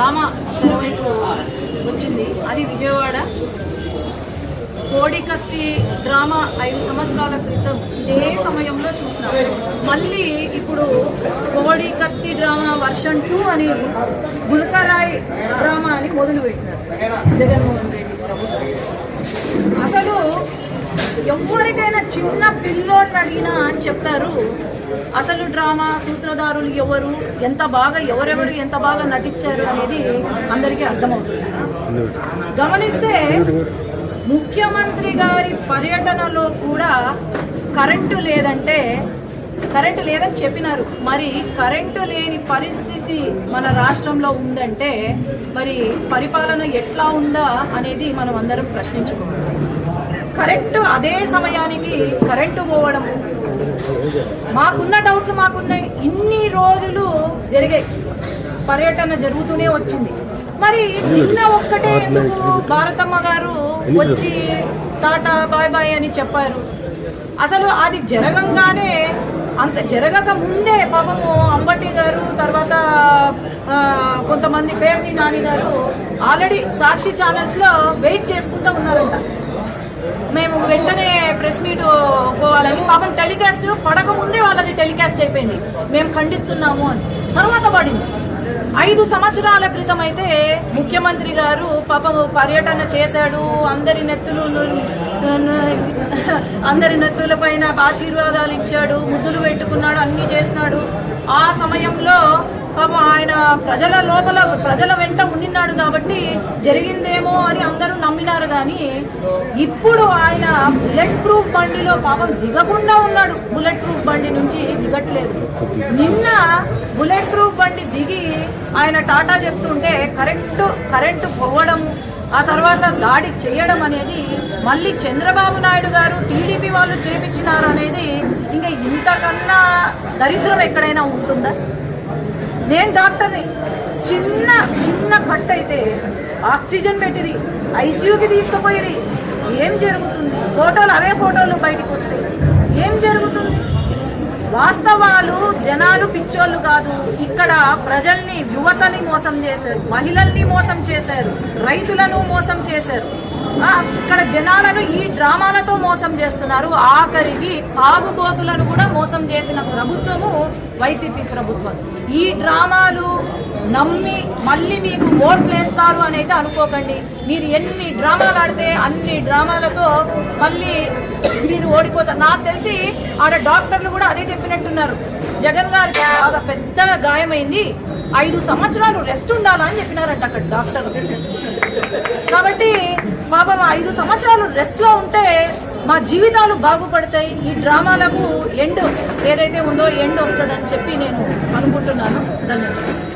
Drama తెరవైపు వచ్చింది. అది విజయవాడ. కోడికత్తి drama ఐదు సంవత్సరాల క్రితం ఇదే సమయంలో చూసినాం. మళ్ళీ ఇప్పుడు కోడికత్తి డ్రామా వర్షన్ టూ అని గుల్కరాయ్ డ్రామా అని మొదలుపెట్టినారు. జగన్మోహన్ రెడ్డి ప్రభుత్వం. అసలు ఎవరికైనా చిన్న పిల్లోడిని అడిగినా చెప్తారు. అసలు డ్రామా సూత్రధారులు ఎవరు ఎంత బాగా ఎవరెవరు ఎంత బాగా నటించారు అనేది అందరికీ అర్థమవుతుంది. గమనిస్తే ముఖ్యమంత్రి గారి పర్యటనలో కూడా కరెంటు లేదంటే కరెంటు లేదని చెప్పినారు. మరి కరెంటు లేని పరిస్థితి మన రాష్ట్రంలో ఉందంటే మరి పరిపాలన ఎట్లా ఉందా అనేది మనం అందరం ప్రశ్నించుకోవాలి. కరెంట్ అదే సమయానికి కరెంటు పోవడం. మాకున్న డౌట్లు మాకున్నాయి. ఇన్ని రోజులు జరిగాయి పర్యటన జరుగుతూనే వచ్చింది. మరి నిన్న ఒక్కటే ఎందుకు భారతమ్మ గారు వచ్చి టాటా బాయ్ బాయ్ అని చెప్పారు? అసలు అది జరగంగానే అంత జరగక ముందే పాపము అంబటి గారు తర్వాత కొంతమంది పేర్ని నాని గారు ఆల్రెడీ సాక్షి ఛానల్స్లో వెయిట్ చేసుకుంటూ ఉన్నారంట. మేము వెంటనే ప్రెస్ మీట్ పోవాలని. పాపం టెలికాస్ట్ పడక ముందే వాళ్ళది టెలికాస్ట్ అయిపోయింది. మేము ఖండిస్తున్నాము అని. తర్వాత పడింది. ఐదు సంవత్సరాల క్రితం అయితే ముఖ్యమంత్రి గారు పాపం పర్యటన చేశాడు. అందరి నెత్తులు అందరి నెత్తుల పైన ఆశీర్వాదాలు ఇచ్చాడు. ముద్దులు పెట్టుకున్నాడు. అన్ని చేసినాడు. ఆ సమయంలో పాపం ఆయన ప్రజల లోపల ప్రజల వెంట ఉండినాడు కాబట్టి జరిగిందేమో అని అందరూ నమ్మినారు కానీ ఇప్పుడు ఆయన బుల్లెట్ ప్రూఫ్ బండిలో పాపం దిగకుండా ఉన్నాడు. బుల్లెట్ ప్రూఫ్ బండి నుంచి దిగట్లేదు. నిన్న బుల్లెట్ ప్రూఫ్ బండి దిగి ఆయన టాటా చెప్తుంటే కరెక్ట్ కరెంటు పోవడం ఆ తర్వాత దాడి చేయడం అనేది మళ్ళీ చంద్రబాబు నాయుడు గారు టీడీపీ వాళ్ళు చేపించినారు అనేది ఇంకా ఇంతకన్నా దరిద్రం ఎక్కడైనా ఉంటుందా? నేను డాక్టర్ని. చిన్న చిన్న కట్ అయితే ఆక్సిజన్ పెట్టిరి ఐసీయూకి తీసుకుపోయిరి. ఏం జరుగుతుంది? ఫోటోలు అవే ఫోటోలు బయటకు వస్తాయి. ఏం జరుగుతుంది? వాస్తవాలు జనాలు పిచ్చోళ్ళు కాదు. ఇక్కడ ప్రజల్ని యువతని మోసం చేశారు. మహిళల్ని మోసం చేశారు. రైతులను మోసం చేశారు. ఇక్కడ జనాలను ఈ డ్రామాలతో మోసం చేస్తున్నారు. ఆఖరికి తాగుబోతులను కూడా మోసం చేసిన ప్రభుత్వము వైసీపీ ప్రభుత్వం. ఈ డ్రామాలు నమ్మి మళ్ళీ మీకు ఓట్లు వేస్తారు అని అయితే అనుకోకండి. మీరు ఎన్ని డ్రామాలు ఆడితే అన్ని డ్రామాలతో మళ్ళీ మీరు ఓడిపోతారు. నాకు తెలిసి ఆడ డాక్టర్లు కూడా అదే చెప్పినట్టున్నారు. జగన్ గారికి బాగా పెద్దగా గాయమైంది. ఐదు సంవత్సరాలు రెస్ట్ ఉండాలని చెప్పినారంట అక్కడ డాక్టర్లు. కాబట్టి పాపం ఐదు సంవత్సరాలు రెస్ట్లో ఉంటే మా జీవితాలు బాగుపడతాయి. ఈ డ్రామాలకు ఎండ్ ఏదైతే ఉందో ఎండ్ వస్తుందని చెప్పి నేను అనుకుంటున్నాను. ధన్యవాదాలు.